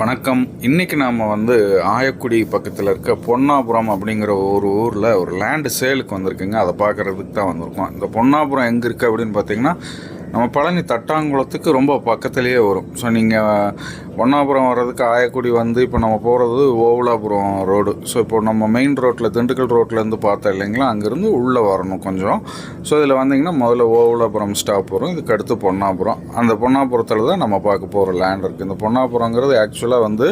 வணக்கம். இன்றைக்கி நாம் வந்து ஆயக்குடி பக்கத்தில் இருக்க பொன்னாபுரம் அப்படிங்கிற ஒரு ஊரில் ஒரு லேண்டு சேலுக்கு வந்திருக்குங்க. அதை பார்க்குறதுக்கு தான் வந்திருக்கோம். இந்த பொன்னாபுரம் எங்கே இருக்குது அப்படின்னு பார்த்தீங்கன்னா நம்ம பழனி தட்டாங்குளத்துக்கு ரொம்ப பக்கத்துலேயே வரும். ஸோ நீங்கள் பொன்னாபுரம் வர்றதுக்கு ஆயக்குடி வந்து இப்போ நம்ம போகிறது ஓவலாபுரம் ரோடு. ஸோ இப்போ நம்ம மெயின் ரோட்டில் திண்டுக்கல் ரோட்லேருந்து பார்த்தோம் இல்லைங்களா அங்கேருந்து உள்ளே வரணும் கொஞ்சம். ஸோ இதில் வந்தீங்கன்னா முதல்ல ஓவலாபுரம் ஸ்டாப் வரும். இதுக்கு அடுத்து பொன்னாபுரம். அந்த பொன்னாபுரத்தில் தான் நம்ம பார்க்க போகிற லேண்ட் இருக்குது இந்த பொன்னாபுரங்கிறது ஆக்சுவலாக வந்து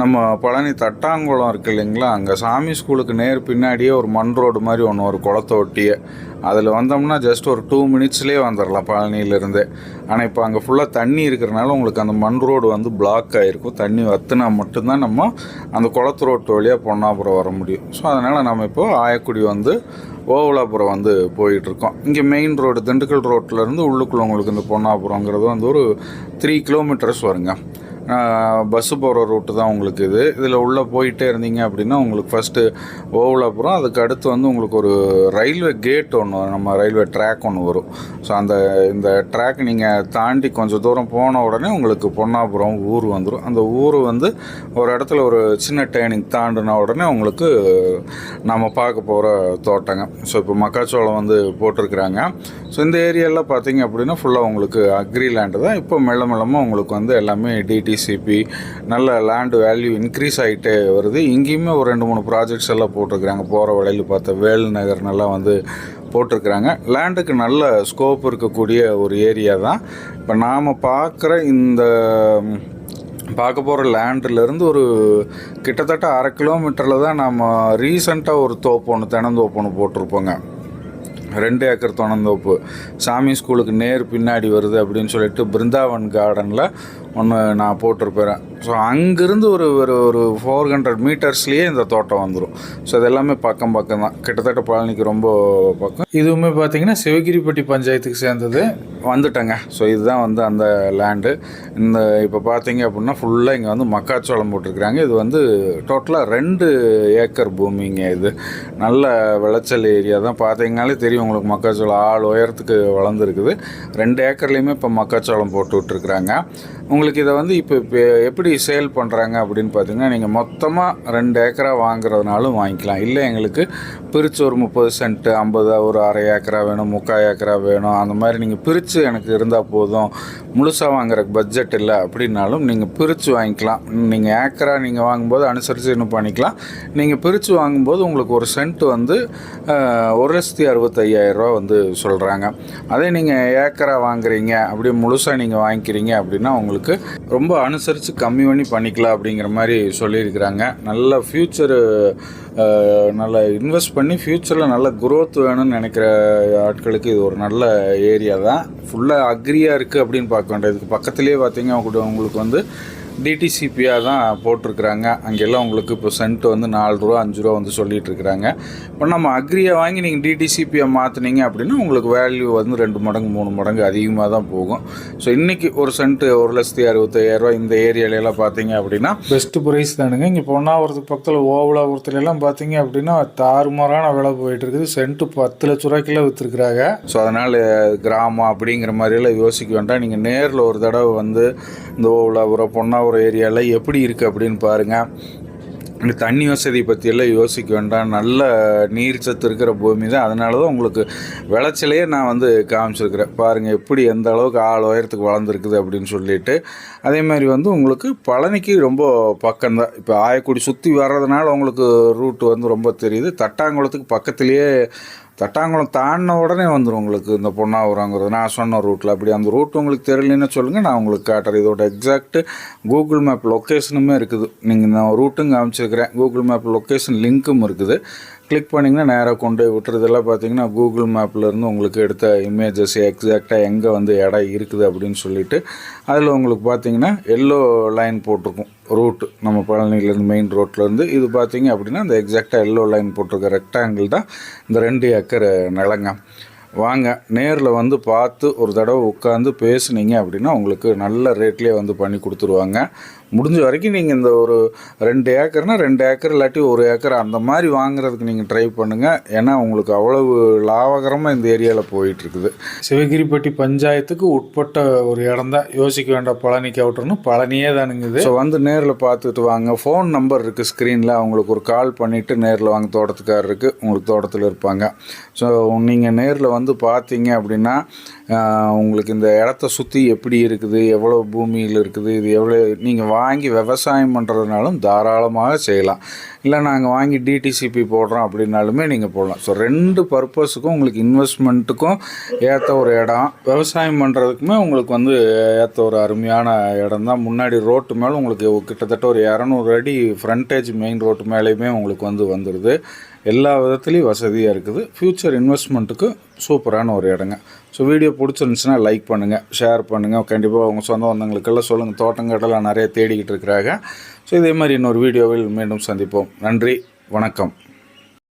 நம்ம பழனி தட்டாங்குளம் இருக்கு இல்லைங்களா? அங்கே சாமி ஸ்கூலுக்கு நேர் பின்னாடியே ஒரு மண் ரோடு மாதிரி ஒன்று ஒரு குளத்தை ஒட்டியே. அதில் வந்தோம்னா ஜஸ்ட் ஒரு டூ மினிட்ஸ்லேயே வந்துடலாம் பழனியிலேருந்தே. ஆனால் இப்போ அங்கே ஃபுல்லாக தண்ணி இருக்கிறனால உங்களுக்கு அந்த மண் ரோடு வந்து பிளாக் ஆகிருக்கும் தண்ணி வத்துனா மட்டும்தான் நம்ம அந்த குளத்து ரோட்டு வழியாக பொன்னாபுரம் வர முடியும். ஸோ அதனால் நம்ம இப்போ ஆயக்குடி வந்து ஓவலாபுரம் வந்து போயிட்டுருக்கோம். இங்கே மெயின் ரோடு திண்டுக்கல் ரோட்டிலேருந்து உள்ளுக்குள்ள உங்களுக்கு இந்த பொன்னாபுரங்கிறது வந்து ஒரு த்ரீ கிலோமீட்டர்ஸ் வருங்க. பஸ்ஸு போகிற ரூட்டு தான் உங்களுக்கு இது. இதில் உள்ளே போயிட்டே இருந்தீங்க அப்படின்னா உங்களுக்கு ஃபஸ்ட்டு ஓவலாபுரம் அதுக்கு அடுத்து வந்து உங்களுக்கு ஒரு ரயில்வே கேட் ஒன்று நம்ம ரயில்வே ட்ராக் ஒன்று வரும். ஸோ அந்த இந்த ட்ராக் நீங்கள் தாண்டி கொஞ்சம் தூரம் போன உடனே உங்களுக்கு பொன்னாபுரம் ஊர் வந்துடும் அந்த ஊர் வந்து ஒரு இடத்துல ஒரு சின்ன டேர்னிங் தாண்டின உடனே உங்களுக்கு நம்ம பார்க்க போகிற தோட்டங்க. ஸோ இப்போ மக்காச்சோளம் வந்து போட்டிருக்கிறாங்க. ஸோ இந்த ஏரியாலாம் பார்த்தீங்க அப்படின்னா ஃபுல்லாக உங்களுக்கு அக்ரி லேண்டு தான். இப்போ மெல்ல மெல்லமாக உங்களுக்கு வந்து எல்லாமே டிசிபி நல்ல லேண்டு வேல்யூ இன்க்ரீஸ் ஆகிட்டே வருது. இங்கேயுமே ஒரு ரெண்டு மூணு ப்ராஜெக்ட்ஸ் எல்லாம் போட்டிருக்கிறாங்க. போகிற வழியில் பார்த்த வேல் நகர்னெல்லாம் நல்லா வந்து போட்டிருக்கிறாங்க. லேண்டுக்கு நல்ல ஸ்கோப் இருக்கக்கூடிய ஒரு ஏரியா தான். இப்போ நாம் பார்க்குற இந்த பார்க்க போகிற லேண்ட்லேருந்து ஒரு கிட்டத்தட்ட அரை கிலோமீட்டரில் தான் நம்ம ரீசண்டாக ஒரு தோப்பு ஒன்று தினந்தோப்பு ஒன்று போட்டிருப்போங்க. ரெண்டு ஏக்கர் தொணந்தோப்பு சாமி ஸ்கூலுக்கு நேர் பின்னாடி வருது அப்படின்னு சொல்லிட்டு பிருந்தாவன் கார்டனில் ஒன்று நான் போட்டிருப்பேன். ஸோ அங்கேருந்து ஒரு ஒரு ஒரு ஃபோர் ஹண்ட்ரட் மீட்டர்ஸ்லேயே இந்த தோட்டம் வந்துடும் ஸோ இது எல்லாமே பக்கம் பக்கம் தான் கிட்டத்தட்ட பழனிக்கு ரொம்ப பக்கம். இதுவுமே பார்த்திங்கன்னா சிவகிரிப்பட்டி பஞ்சாயத்துக்கு சேர்ந்தது. வந்துட்டேங்க. ஸோ இதுதான் வந்து அந்த லேண்டு இந்த இப்போ பார்த்தீங்க அப்படின்னா ஃபுல்லாக இங்கே வந்து மக்காச்சோளம் போட்டிருக்கிறாங்க. இது வந்து டோட்டலாக ரெண்டு ஏக்கர் பூமிங்க இது. நல்ல விளைச்சல் ஏரியா தான். பார்த்தீங்கனாலே தெரியும் உங்களுக்கு மக்காச்சோளம் ஆள் உயரத்துக்கு வளர்ந்துருக்குது. ரெண்டு ஏக்கர்லேயுமே இப்போ மக்காச்சோளம் போட்டு விட்ருக்குறாங்க உங்களுக்கு இதை வந்து இப்போ இப்போ எப்படி சேல் பண்ணுறாங்க அப்படின்னு பார்த்தீங்கன்னா நீங்கள் மொத்தமாக ரெண்டு ஏக்கரா வாங்குறதுனாலும் வாங்கிக்கலாம். இல்லை எங்களுக்கு பிரித்து ஒரு முப்பது சென்ட்டு ஐம்பது ஒரு அரை ஏக்கரா வேணும் முக்கால் ஏக்கரா வேணும் அந்த மாதிரி நீங்கள் பிரித்து எனக்கு இருந்தால் போதும். முழுசாக வாங்குறக்கு பட்ஜெட் இல்லை அப்படின்னாலும் நீங்கள் பிரித்து வாங்கிக்கலாம். நீங்கள் ஏக்கரா நீங்கள் வாங்கும்போது அனுசரித்து இன்னும் பண்ணிக்கலாம். நீங்கள் பிரித்து வாங்கும்போது உங்களுக்கு ஒரு சென்ட் வந்து ஒரு லட்சத்தி அறுபத்தையாயிரரூவா வந்து சொல்கிறாங்க. அதே நீங்கள் ஏக்கரா வாங்குறீங்க அப்படியே முழுசாக நீங்கள் வாங்கிக்கிறீங்க அப்படின்னா உங்களுக்கு ரொம்ப அனுசரித்து கம்மி பண்ணி பண்ணிக்கலாம் அப்படிங்கிற மாதிரி சொல்லியிருக்கிறாங்க. நல்ல ஃப்யூச்சரு நல்ல இன்வெஸ்ட் பண்ணி ஃப்யூச்சரில் நல்ல குரோத் வேணும்னு நினைக்கிற ஆட்களுக்கு இது ஒரு நல்ல ஏரியா தான். ஃபுல்லாக அக்ரியாக இருக்குது அப்படின்னு பார்க்க வேண்டாம். இதுக்கு பக்கத்துலேயே பார்த்தீங்க அவங்க உங்களுக்கு வந்து டிடிசிபியாக தான் போட்டிருக்கிறாங்க. அங்கெல்லாம் உங்களுக்கு இப்போ சென்ட் வந்து நாலு ரூபா அஞ்சு ரூபா வந்து சொல்லிட்டு இருக்கிறாங்க இப்போ நம்ம அக்ரியை வாங்கி நீங்கள் டிடிசிபியை மாற்றினீங்க அப்படின்னா உங்களுக்கு வேல்யூ வந்து ரெண்டு மடங்கு மூணு மடங்கு அதிகமாக தான் போகும். ஸோ இன்றைக்கி ஒரு சென்ட்டு ஒரு லட்சத்தி அறுபத்தையாயிரரூவா இந்த ஏரியாலெல்லாம் பார்த்தீங்க அப்படின்னா பெஸ்ட்டு ப்ரைஸ் தானுங்க. இங்கே பொன்னாவரத்துக்கு பக்கத்தில் ஓவலாபுரத்துல எல்லாம் பார்த்தீங்க அப்படின்னா தாறுமாறான விலை போயிட்டு இருக்குது சென்ட்டு பத்து லட்ச ரூபாய்க்குலாம் விற்றுருக்குறாங்க ஸோ அதனால் கிராமம் அப்படிங்கிற மாதிரியெல்லாம் யோசிக்க வேண்டாம். நீங்கள் நேரில் ஒரு தடவை வந்து இந்த ஓவலாபுரம் பொன்னாவரம் ஏரியாவில் எப்படி இருக்குது அப்படின்னு பாருங்கள் இந்த தண்ணி வசதி பற்றியெல்லாம் யோசிக்க வேண்டாம். நல்ல நீர் சத்து இருக்கிற பூமி தான். அதனால தான் உங்களுக்கு விளைச்சலையே நான் வந்து காமிச்சிருக்கிறேன். பாருங்கள் எப்படி எந்த அளவுக்கு ஆள் உயரத்துக்கு வளர்ந்துருக்குது அப்படின்னு சொல்லிட்டு. அதே மாதிரி வந்து உங்களுக்கு பழனிக்கு ரொம்ப பக்கம்தான். இப்போ ஆயக்குடி சுற்றி வர்றதுனால உங்களுக்கு ரூட் வந்து ரொம்ப தெரியுது. தட்டாங்குளத்துக்கு பக்கத்துலேயே தட்டாங்குளம் தாண்டின உடனே வந்துடும் உங்களுக்கு இந்த பொன்னாவரங்கிறது. நான் சொன்ன ரூட்டில் அப்படி அந்த ரூட் உங்களுக்கு தெரியலன்னு சொல்லுங்கள் நான் உங்களுக்கு காட்டுறேன். இதோட எக்ஸாக்ட் கூகுள் மேப் லொக்கேஷனுமே இருக்குது. நீங்கள் நான் ரூட்டும் காமிச்சிருக்கிறேன். கூகுள் மேப் லொக்கேஷன் லிங்க்கும் இருக்குது. கிளிக் பண்ணிங்கன்னா நேராக கொண்டு போய் விட்டுறதெல்லாம் பார்த்தீங்கன்னா கூகுள் மேப்லேருந்து உங்களுக்கு எடுத்த இமேஜஸ் எக்ஸாக்டாக எங்கே வந்து இடம் இருக்குது அப்படின்னு சொல்லிட்டு அதில் உங்களுக்கு பார்த்தீங்கன்னா எல்லோ லைன் போட்டிருக்கும். ரூட்டு நம்ம பழனிலேருந்து மெயின் ரோட்லேருந்து இது பார்த்தீங்க அப்படின்னா இந்த எக்ஸாக்டாக எல்லோ லைன் போட்டிருக்க ரெக்டாங்கிள் தான் இந்த ரெண்டு ஏக்கர் நிலங்க. வாங்க நேரில் வந்து பார்த்து ஒரு தடவை உட்காந்து பேசுனீங்க அப்படின்னா உங்களுக்கு நல்ல ரேட்லேயே வந்து பண்ணி கொடுத்துருவாங்க. முடிஞ்ச வரைக்கும் நீங்கள் இந்த ஒரு ரெண்டு ஏக்கர்னா ரெண்டு ஏக்கர் இல்லாட்டி ஒரு ஏக்கர் அந்த மாதிரி வாங்குறதுக்கு நீங்கள் ட்ரை பண்ணுங்கள் ஏன்னா உங்களுக்கு அவ்வளவு லாபகரமாக இந்த ஏரியாவில் போயிட்டுருக்குது. சிவகிரிப்பட்டி பஞ்சாயத்துக்கு உட்பட்ட ஒரு இடம் தான். யோசிக்க வேண்டாம் பழனிக்கு அவுட்டர்னு. பழனியே தானுங்குது ஸோ வந்து நேரில் பார்த்துட்டு வாங்க. ஃபோன் நம்பர் இருக்குது ஸ்க்ரீனில் அவங்களுக்கு ஒரு கால் பண்ணிவிட்டு நேரில் வாங்க. தோட்டத்துக்காரர் இருக்குது உங்களுக்கு தோட்டத்தில் இருப்பாங்க. ஸோ நீங்கள் நேரில் வந்து பார்த்தீங்க அப்படின்னா உங்களுக்கு இந்த இடத்த சுற்றி எப்படி இருக்குது? எவ்வளோ பூமியில் இருக்குது? இது எவ்வளோ நீங்கள் வாங்கி விவசாயம் பண்ணுறதுனாலும் தாராளமாக செய்யலாம். இல்லை நாங்கள் வாங்கி டிடிசிபி போடுறோம் அப்படின்னாலுமே நீங்கள் போடலாம். ஸோ ரெண்டு பர்பஸுக்கும் உங்களுக்கு இன்வெஸ்ட்மெண்ட்டுக்கும் ஏற்ற ஒரு இடம். விவசாயம் பண்ணுறதுக்குமே உங்களுக்கு வந்து ஏற்ற ஒரு அருமையான இடம் தான். முன்னாடி ரோட்டு மேலே உங்களுக்கு கிட்டத்தட்ட ஒரு இரநூறு அடி ஃப்ரண்டேஜ் மெயின் ரோட்டு மேலேயுமே உங்களுக்கு வந்து வந்துடுது எல்லா விதத்துலேயும் வசதியாக இருக்குது. ஃப்யூச்சர் இன்வெஸ்ட்மெண்ட்டுக்கு சூப்பரான ஒரு இடங்க. ஸோ வீடியோ பிடிச்சிருந்துச்சுன்னா லைக் பண்ணுங்கள் ஷேர் பண்ணுங்கள் கண்டிப்பாக உங்கள் சொந்த வந்தவங்களுக்கெல்லாம் சொல்லுங்கள் தோட்டங்கட்டெல்லாம் நிறைய தேடிக்கிட்டு இருக்கிறாங்க. ஸோ இதே மாதிரி இன்னொரு வீடியோவில் மீண்டும் சந்திப்போம். நன்றி வணக்கம்.